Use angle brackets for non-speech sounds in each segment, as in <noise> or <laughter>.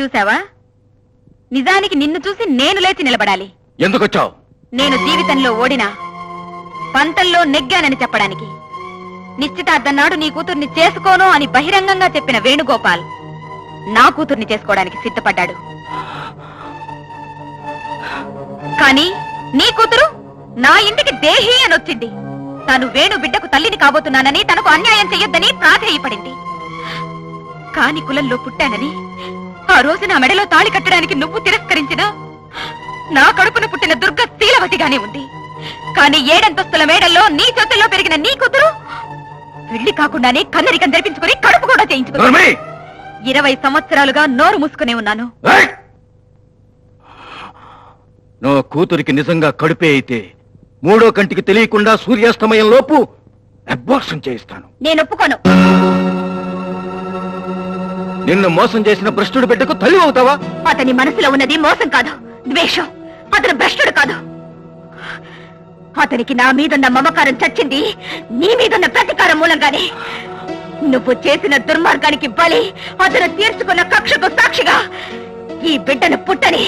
చూసావా? నిజానికి నిన్ను చూసి నేను లేచి నిలబడాలి. ఎందుకొచ్చావు? నేను జీవితంలో ఓడినా పంతంలో నెగ్గానని చెప్పడానికి. నిశ్చితార్థం నాడు నీ కూతుర్ని చేసుకోను అని బహిరంగంగా చెప్పిన వేణుగోపాల్ నా కూతుర్ని చేసుకోవడానికి సిద్ధపడ్డాడు. కానీ నీ కూతురు నా ఇంటికి దేహి అని వచ్చింది. తాను వేణు బిడ్డకు తల్లిని కాబోతున్నానని తనకు అన్యాయం చెయ్యొద్దని ప్రాధేయపడింది. కాని కులంలో పుట్టానని ఆ రోజు నా మెడలో తాళి కట్టడానికి నువ్వు తిరస్కరించినా నా కడుపున పుట్టిన దుర్గ శీలవతిగానే ఉంది. కానీ ఏడంతస్తుల మేడల్లో నీ చేతుల్లో పెరిగిన నీ కూతురు పెళ్ళి కాకుండానే కన్నరికం జరిపించుకుని కడుపు కూడా చేయించుకుని నోర్మి! ఇరవై సంవత్సరాలుగా నోరు మూసుకునే ఉన్నాను! నువ్వు కూతురికి నిజంగా కడుపే అయితే మూడో కంటికి తెలియకుండా సూర్యాస్తమయం లోపు అబ్బార్షన్ చేయిస్తాను. నేను ఒప్పుకోను. నిన్ను మోసం చేసిన భ్రష్టుడి బిడ్డకు తల్లి అవుతావా అతని మనసులో ఉన్నది మోసం కాదు ద్వేషం. అతను భ్రష్టుడు కాదు. అతనికి నా మీదున్న మమకారం చచ్చింది నీ మీదున్న ప్రతీకారం మూలంగానే. నువ్వు చేసిన దుర్మార్గానికి బలి అతను తీర్చుకున్న కక్షకు సాక్షిగా ఈ బిడ్డను పుట్టని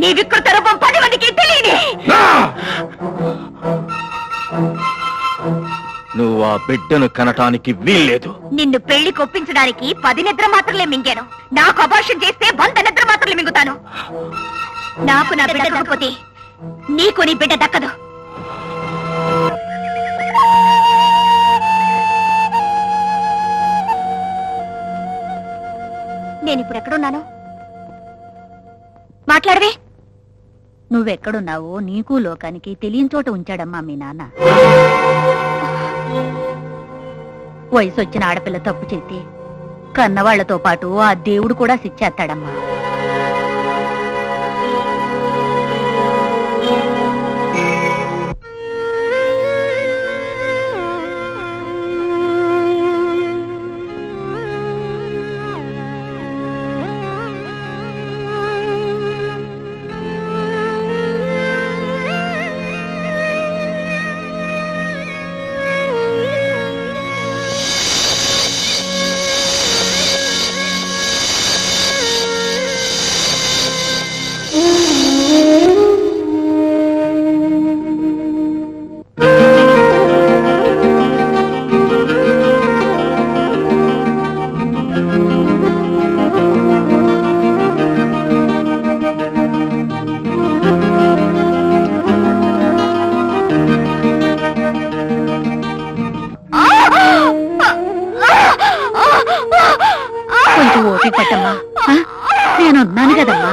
నీ వికృత రూపం పది మందికి తెలియని! నువ్వు ఆ బిడ్డను కనటానికి వీల్లేదు. నిన్ను పెళ్ళి కొప్పించడానికి పది నిద్ర మాత్రలే మింగాను. నాకు అభాషం చేస్తే వంద నిద్ర మాత్రలే మింగుతాను. నాకు నా బిడ్డ దక్కకపోతే నీకు నీ బిడ్డ దక్కదు. నేను ఇప్పుడు ఎక్కడున్నాను? మాట్లాడవే. నువ్వెక్కడున్నావో నీకు లోకానికి తెలియని చోట ఉంచాడమ్మా మీ నాన్న. వయసు వచ్చిన ఆడపిల్ల తప్పు చేస్తే కన్నవాళ్ళతో పాటు ఆ దేవుడు కూడా శిచ్చేస్తాడమ్మా నేను ఉన్నాను కదమ్మా.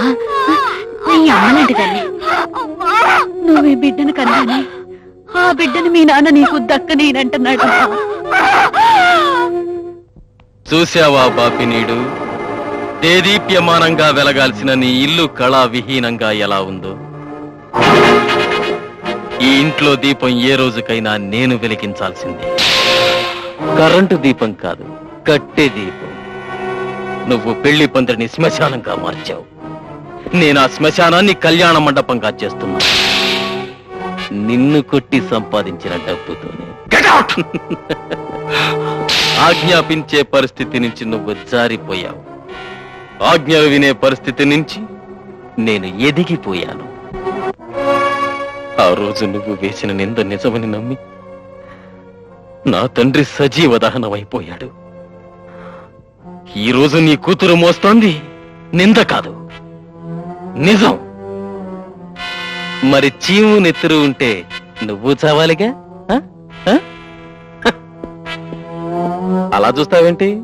నీ అమ్మలాంటి తల్లి నువ్వు బిడ్డను కన్నాని ఆ బిడ్డను మీ నాన్న నీకు దక్కనేనంటున్నాడు చూశావా బాపినీడు దేదీప్యమానంగా వెలగాల్సిన నీ ఇల్లు కళా విహీనంగా ఎలా ఉందో? ఈ ఇంట్లో దీపం ఏ రోజుకైనా నేను వెలిగించాల్సిందే. కరెంటు దీపం కాదు కట్టే దీపం. నువ్వు పెళ్ళి పందిరిని శ్మశానంగా మార్చావు. నేను ఆ శ్మశానాన్ని కళ్యాణ మండపంగా చేస్తున్నా నిన్ను కొట్టి సంపాదించిన డబ్బుతోనే! <laughs> ఆజ్ఞాపించే పరిస్థితి నుంచి నువ్వు జారిపోయావు. ఆజ్ఞలు వినే పరిస్థితి నుంచి నేను ఎదిగిపోయాను. ఆ రోజు నువ్వు వేసిన నింద నిజమని నమ్మి నా తండ్రి సజీవ దహనమైపోయాడు. ఈ రోజు నీ కూతురు మోస్తోంది. నింద కాదు. నిజం. మరి చీము నెత్తురు ఉంటే నువ్వు చావాలిగా? అలా చూస్తావేంటి?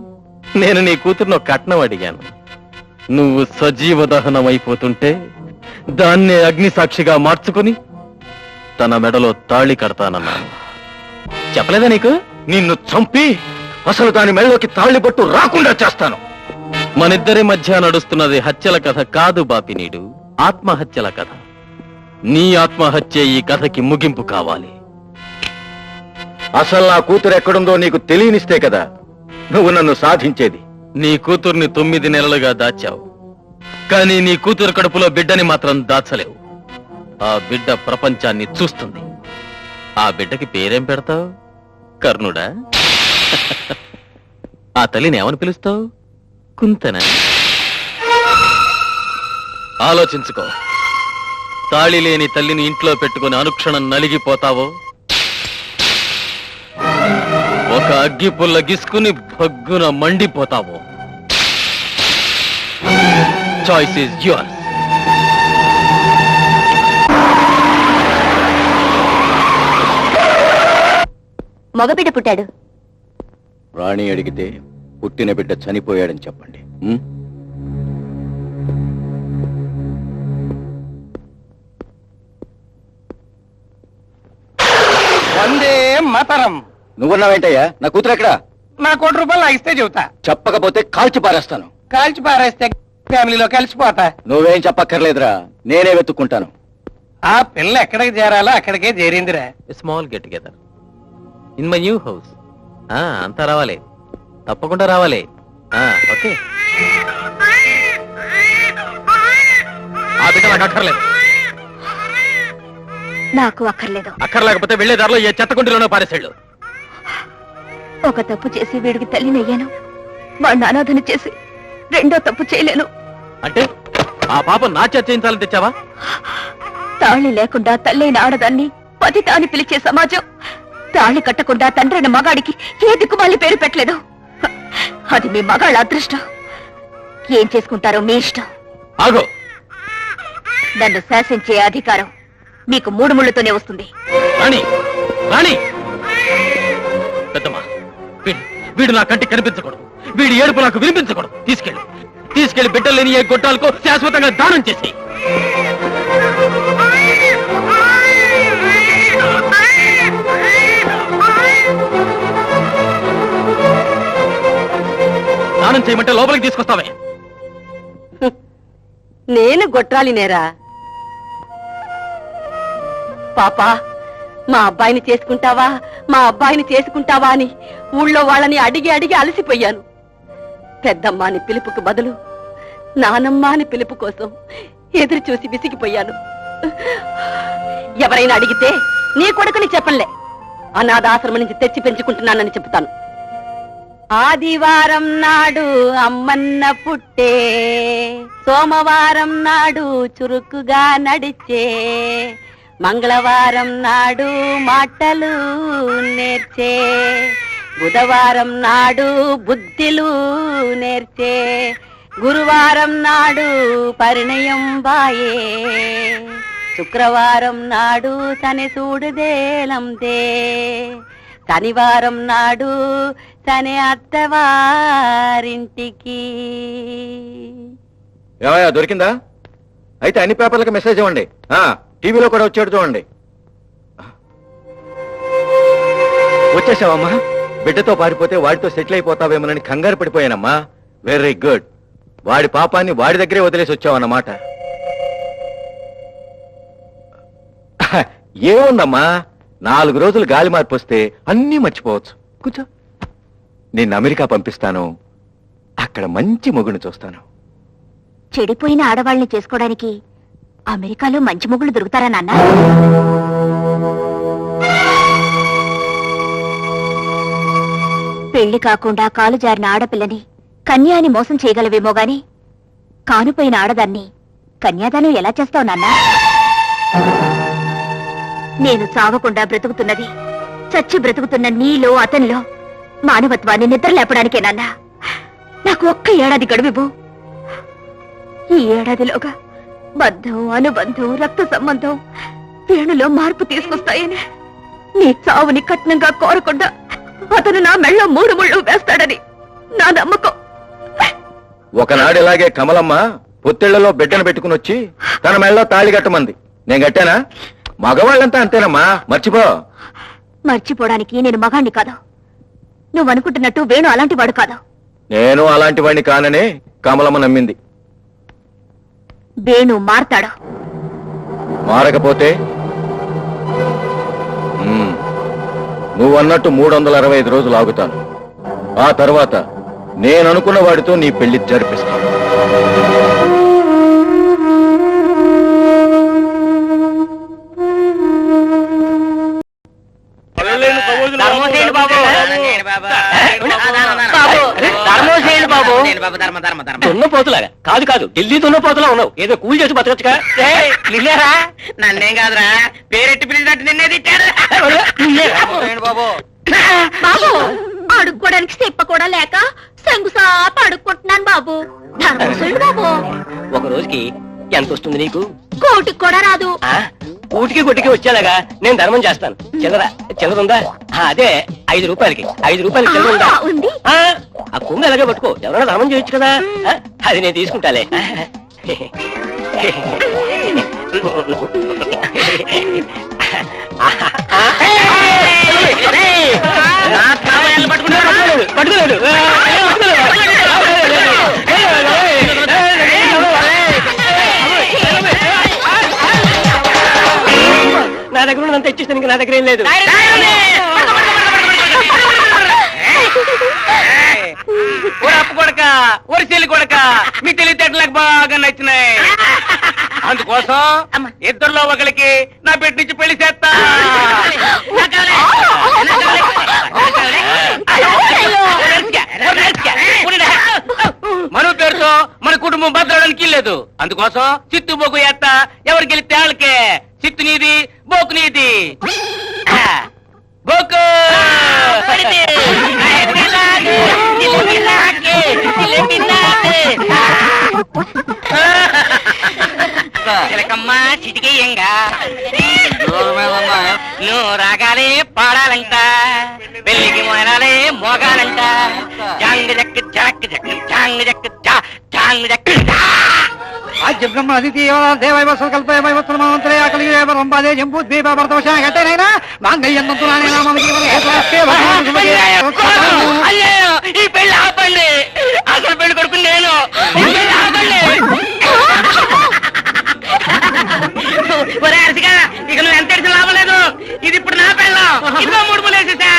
నేను నీ కూతురును కట్నం అడిగాను. నువ్వు సజీవ దహనం అయిపోతుంటే దాన్నే అగ్ని సాక్షిగా మార్చుకుని తన మెడలో తాళి కడతానన్నాను. చెప్పలేదా నీకు? నిన్ను చంపి అసలు దాని మెళ్ళలోకి తాళిబట్టు రాకుండా చేస్తాను. మనిద్దరి మధ్య నడుస్తున్నది హత్యల కథ కాదు బాపినీడు ఆత్మహత్యల కథ. నీ ఆత్మహత్య ఈ కథకి ముగింపు కావాలి. అసలు నా కూతురు ఎక్కడుందో నీకు తెలియనిస్తే కదా నువ్వు నన్ను సాధించేది. నీ కూతుర్ని తొమ్మిది నెలలుగా దాచావు. కానీ నీ కూతురు కడుపులో బిడ్డని మాత్రం దాచలేవు. ఆ బిడ్డ ప్రపంచాన్ని చూస్తుంది. ఆ బిడ్డకి పేరేం పెడతావు? కర్ణుడా? ఆ తల్లిని ఏమని పిలుస్తావు? కుంతన? ఆలోచించుకో. తాళి లేని తల్లిని ఇంట్లో పెట్టుకుని అనుక్షణం నలిగిపోతావో? ఒక అగ్గి పుల్ల గిసుకుని భగ్గున మండిపోతావో? చాయిస్ ఈజ్ యువర్స్ మగబిడ్డ పుట్టాడు. రాణి అడిగితే పుట్టిన బిడ్డ చనిపోయాడని చెప్పండి? వందే మతరం. నువ్వున్నావేంటయ్యా? నా కూతురు ఎక్కడా? నా కోటి రూపాయలు నాకు ఇస్తే చెబుతా. చెప్పకపోతే కాల్చి పారేస్తాను. కాల్చి పారేస్తే ఫ్యామిలీలో కలిసిపోతా. నువ్వేం చెప్పక్కర్లేదురా నేనే వెతుక్కుంటాను. ఆ పిల్ల ఎక్కడికి చేరాలో అక్కడికే చేరిందిరా. Small get together in my new house అంతా రావాలి. తప్పకుండా రావాలి. ఓకే. ఆ బిడ్డ నాకు అక్కర్లేదు. నాకు అక్కర్లేదు. అక్కర్లేకపోతే వెళ్ళే దారిలో ఏ చెత్తకుంటిలోనో పారేసాళ్ళు. ఒక తప్పు చేసి వీడికి తల్లినయ్యాను వాడిని అనాథన చేసి రెండో తప్పు చేయలేను. అంటే ఆ పాప నా చేయించాలని తెచ్చావా? తాళి లేకుండా తల్లైన ఆడదాన్ని పతిత అని పిలిచే సమాజం తాళి కట్టకుండా తండ్రైన మగాడికి ఏ దిక్కుమాలి పేరు పెట్టలేదు. అది మీ మగాళ్ళ అదృష్టం. ఏం చేసుకుంటారో మీ ఇష్టం. ఆగో. నన్ను శాసించే అధికారం మీకు మూడు ముళ్ళతోనే వస్తుంది. రాణి రాణి. పెద్దమ్మా వీడు వీడు నా కంటికి కనిపించకూడదు. వీడి ఏడుపు నాకు వినిపించకూడదు. తీసుకెళ్ళి. తీసుకెళ్ళి బిడ్డలు లేని ఏ గొట్టాలకు శాశ్వతంగా దానం చేసి స్నానం చేయమంటే లోపలికి తీసుకొస్తావే. నేను గొట్రాలి నేరా పాపా మా అబ్బాయిని చేసుకుంటావా? మా అబ్బాయిని చేసుకుంటావా అని ఊళ్ళో వాళ్ళని అడిగి అడిగి అలసిపోయాను. పెద్దమ్మ అని పిలుపుకు బదులు నానమ్మ అని పిలుపు కోసం ఎదురు చూసి విసిగిపోయాను. ఎవరైనా అడిగితే నీ కొడుకుని చెప్పలే అనాథాశ్రమం నుంచి తెచ్చి పెంచుకుంటున్నానని చెప్తాను ఆదివారం నాడు అమ్మన్న పుట్టే సోమవారం నాడు చురుకుగా నడిచే మంగళవారం నాడు మాటలు నేర్చే బుధవారం నాడు బుద్ధిలు నేర్చే గురువారం నాడు పరిణయం బాయే శుక్రవారం నాడు తని సూడుదేలందే శనివారం నాడు తన అత్తవారింటికి. ఏమయ్యా దొరికిందా? అయితే అన్ని పేపర్లకు మెసేజ్ ఇవ్వండి. ఆ టీవీలో కూడా వచ్చాడు చూడండి. వచ్చేసావమ్మా? బిడ్డతో పారిపోతే వాడితో సెటిల్ అయిపోతావేమోనని కంగారు పడిపోయానమ్మా. వెరీ గుడ్ వాడి పాపాన్ని వాడి దగ్గరే వదిలేసి వచ్చావన్నమాట. ఏముందమ్మా? నాలుగు రోజులు గాలి మార్పు వస్తే అన్నీ మర్చిపోవచ్చు. కూర్చో. నిన్ను అమెరికా పంపిస్తాను. అక్కడ మంచి మొగుని చూస్తాను. చెడిపోయిన ఆడవాళ్ళని చేసుకోవడానికి అమెరికాలో మంచి మొగుళ్ళు దొరుకుతారా నాన్న? పెళ్ళి కాకుండా కాలు జారిన ఆడపిల్లని కన్యాని మోసం చేయగలవేమో గాని కానుపోయిన ఆడదాన్ని కన్యాదానం ఎలా చేస్తావు నాన్న? నేను చావకుండా బ్రతుకుతున్నది చచ్చి బ్రతుకుతున్న నీలో అతనిలో మానవత్వాన్ని నిద్ర లేపడానికే నాన్న. నాకు ఒక్క ఏడాది గడువివ్వు ఈ ఏడాదిలోగా బంధం అనుబంధం రక్త సంబంధం వేణులో మార్పు తీసుకొస్తాయని నీ చావుని కట్నంగా కోరకుండా అతను నా మెళ్ళో మూడు ముళ్ళు వేస్తాడని నా నమ్మకం. ఒకనాడు ఇలాగే కమలమ్మ పొత్తిళ్ళలో బిడ్డను పెట్టుకుని వచ్చి తన మెళ్ళలో తాళి కట్టమంది. నేను కట్టానా? మగవాళ్ళంతా అంతేనమ్మా. మర్చిపో. మర్చిపోవడానికి నేను మగాణ్ణి కాదు. నువ్వు అనుకుంటున్నట్టు వేణు అలాంటి వాడు కాదు. నేను అలాంటి వాడిని కాననే కమలమ్మ నమ్మింది. వేణు మారతాడు. మారకపోతే? మ్మ్. నువ్వన్నట్టు మూడు వందల అరవై ఐదు రోజులు ఆగుతాను. ఆ తర్వాత నేను అనుకున్న వాడితో నీ పెళ్ళి జరిపిస్తాను. బాబు. ధర్మం ధర్మ ధర్మ. దున్నపోతులాగా. కాదు కాదు. ఢిల్లీ దున్నపోతులా ఉన్నావు. ఏదో కూల్ చేసి బతకచ్చుగా. నిన్నేరా? నన్నేం కాదురా. పేరెట్టి పిలిచినట్టు నిన్నే బాబు? బాబు అడుక్కోడానికి చెప్ప కూడా లేక సంగుసాప అడుక్కుంటున్నాను బాబు. ధర్మసుడు బాబు. ఒక రోజుకి ఎంత వస్తుంది నీకు? కోటికి కూడా రాదు. ఆ? ఊటికి గుట్టికి వచ్చేలాగా నేను ధర్మం చేస్తాను. చిల్లర చిల్లర ఉందా? ఆ, అదే ఐదు రూపాయలకి. ఐదు రూపాయలకి చిల్లర ఉందా? ఆ, ఉంది ఆ, కొంగు ఎలాగే పట్టుకో. ఎవరైనా ధర్మం చేయొచ్చు కదా. అది నేను తీసుకుంటాలే. పట్టుకోలేడు నా దగ్గర ఉన్నదంతా ఇచ్చేస్తాను ఇంకా నా దగ్గర ఏం లేదు. అప్పు కొడక ఓరి చెల్లి కొడక మీ తెలివితేటలకు బాగా నచ్చినాయి. అందుకోసం ఇద్దరులో ఒకరికి నా పెట్టి నుంచి పెళ్ళి చేస్తా. మన పేరుతో మన కుటుంబం భద్రడానికి లేదు అందుకోసం చిత్తు బొగ్గు ఎత్త ఎవరికి గెలిస్తే వాళ్ళకే. చిత్తు నీది బోకు నీది. బొగ్గు చిలకమ్మ చిటికేయంగా. నువ్వు రాగాలే పాడాలంట. పెళ్ళికి మోనాలే మోగాలంట. జాంగ జక్క జాక్ జక్క. బ్రహ్మ అదితి దేవైవస్వ కల్పే వైవస్వ మంత్రే అకలి రంబాదే జంబూ ద్వీప భరతవశ గట్టనైనా హేతురాష్ట్రే భగవాన్ శుభగే అయ్యో ఈ పెళ్ళి ఆపండి. అసలు పెళ్ళి కొడుకు నేను. ఆపండి. ఒరే అరసిగా ఇక నువ్వు ఎంత ఎడిసిన లాభం లేదు. ఇది ఇప్పుడు నా పెళ్ళం. ఇంకో మూడు మూలు వేసేసా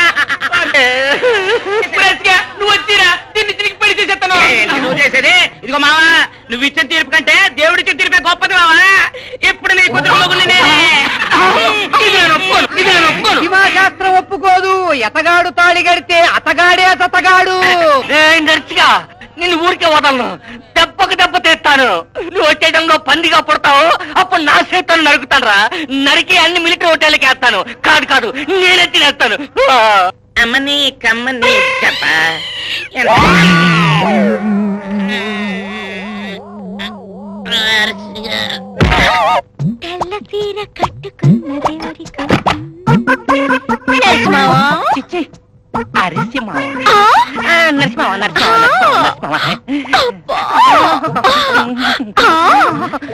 ఇప్పుడు అరసిగా నువ్వు వచ్చిరా. దీన్ని తిరిగి పెళ్ళి చేసేస్తాను. నువ్వు చేసేది? ఇదిగో మావా నువ్వు ఇచ్చిన తీర్పు కంటే దేవుడి ఇచ్చిన తీర్పే గొప్పది మావా ఇప్పుడు నీ కుదురు మొగుల్ని నేనే ఇది నేను ఒప్పుకోను ఇది నేను ఒప్పుకోను శాస్త్రం ఒప్పుకోదు ఎతగాడు తాళి గడితే అతగాడే సతగాడు ఏయ్ నర్సిగా నిన్ను ఊరికే వదలను. దెబ్బకు దెబ్బ తీస్తాను. నువ్వు వచ్చేటంలో పందిగా పుడతావు అప్పుడు నా చేతులు నరుకుతాను రా నరికి అన్ని మిలిటరీ హోటల్కి వేస్తాను. కాదు కాదు నేనే తినేస్తాను అమ్మని కమ్మని చెప్ప. తెల్ల చీర కట్టుకున్నది చిచ్చి. నరసింహ. నరసింహ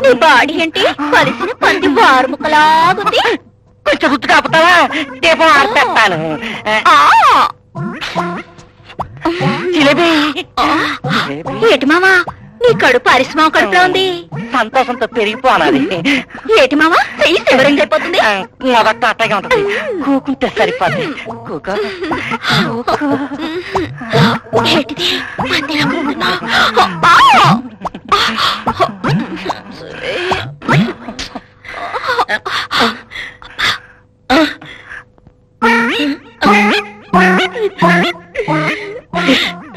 నీ బాడీ ఏంటి? కలిసిన పంది వారుముకలాగుంది కొంచెం గుర్తు కాపుతావా? దీపం ఆర్పేస్తాను! జిలేబీ. ఏటి మావా నీ కడుపు అరిసిమావ కడుపులో ఉంది సంతోషంతో పెరిగిపోనాలి ఏటి మావా? చెయ్యి శివరం అయిపోతుంది? మొదట అట్టగా ఉంటది. కూకుంటే సరిపోద్ది. కూకో. ఏంటిది? మందిరం ఉందా? ఆ!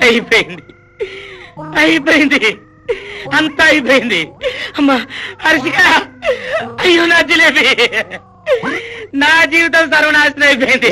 అయిపోయింది. అయిపోయింది. అంతా అయిపోయింది. అమ్మా హర్షిక అయ్యో నా జిలేబీ. నా జీవితం సర్వనాశనం అయిపోయింది.